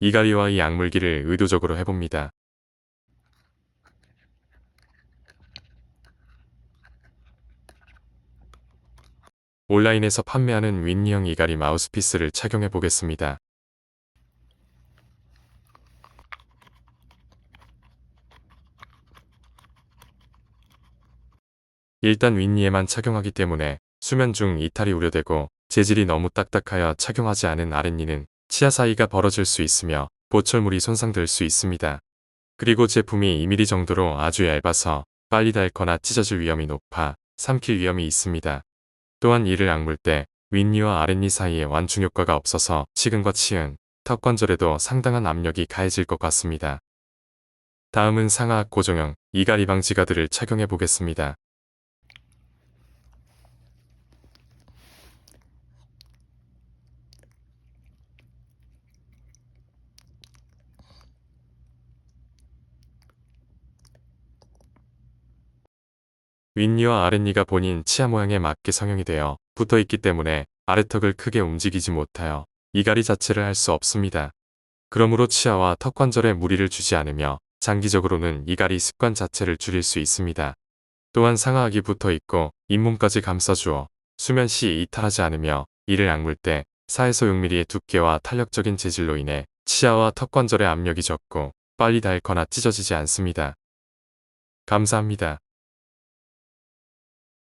이갈이와 이 악물기를 의도적으로 해봅니다. 온라인에서 판매하는 윈니형 이갈이 마우스피스를 착용해 보겠습니다. 일단 윈니에만 착용하기 때문에 수면 중 이탈이 우려되고 재질이 너무 딱딱하여 착용하지 않은 아랫니는 치아 사이가 벌어질 수 있으며 보철물이 손상될 수 있습니다. 그리고 제품이 2mm 정도로 아주 얇아서 빨리 닳거나 찢어질 위험이 높아 삼킬 위험이 있습니다. 또한 이를 악물 때 윗니와 아랫니 사이에 완충 효과가 없어서 치근과 치은, 턱 관절에도 상당한 압력이 가해질 것 같습니다. 다음은 상하악 고정형 이갈이 방지 가드를 착용해 보겠습니다. 윗니와 아랫니가 본인 치아 모양에 맞게 성형이 되어 붙어 있기 때문에 아래턱을 크게 움직이지 못하여 이갈이 자체를 할 수 없습니다. 그러므로 치아와 턱 관절에 무리를 주지 않으며 장기적으로는 이갈이 습관 자체를 줄일 수 있습니다. 또한 상하악이 붙어 있고 잇몸까지 감싸주어 수면 시 이탈하지 않으며 이를 악물 때 4에서 6mm의 두께와 탄력적인 재질로 인해 치아와 턱 관절의 압력이 적고 빨리 닳거나 찢어지지 않습니다. 감사합니다.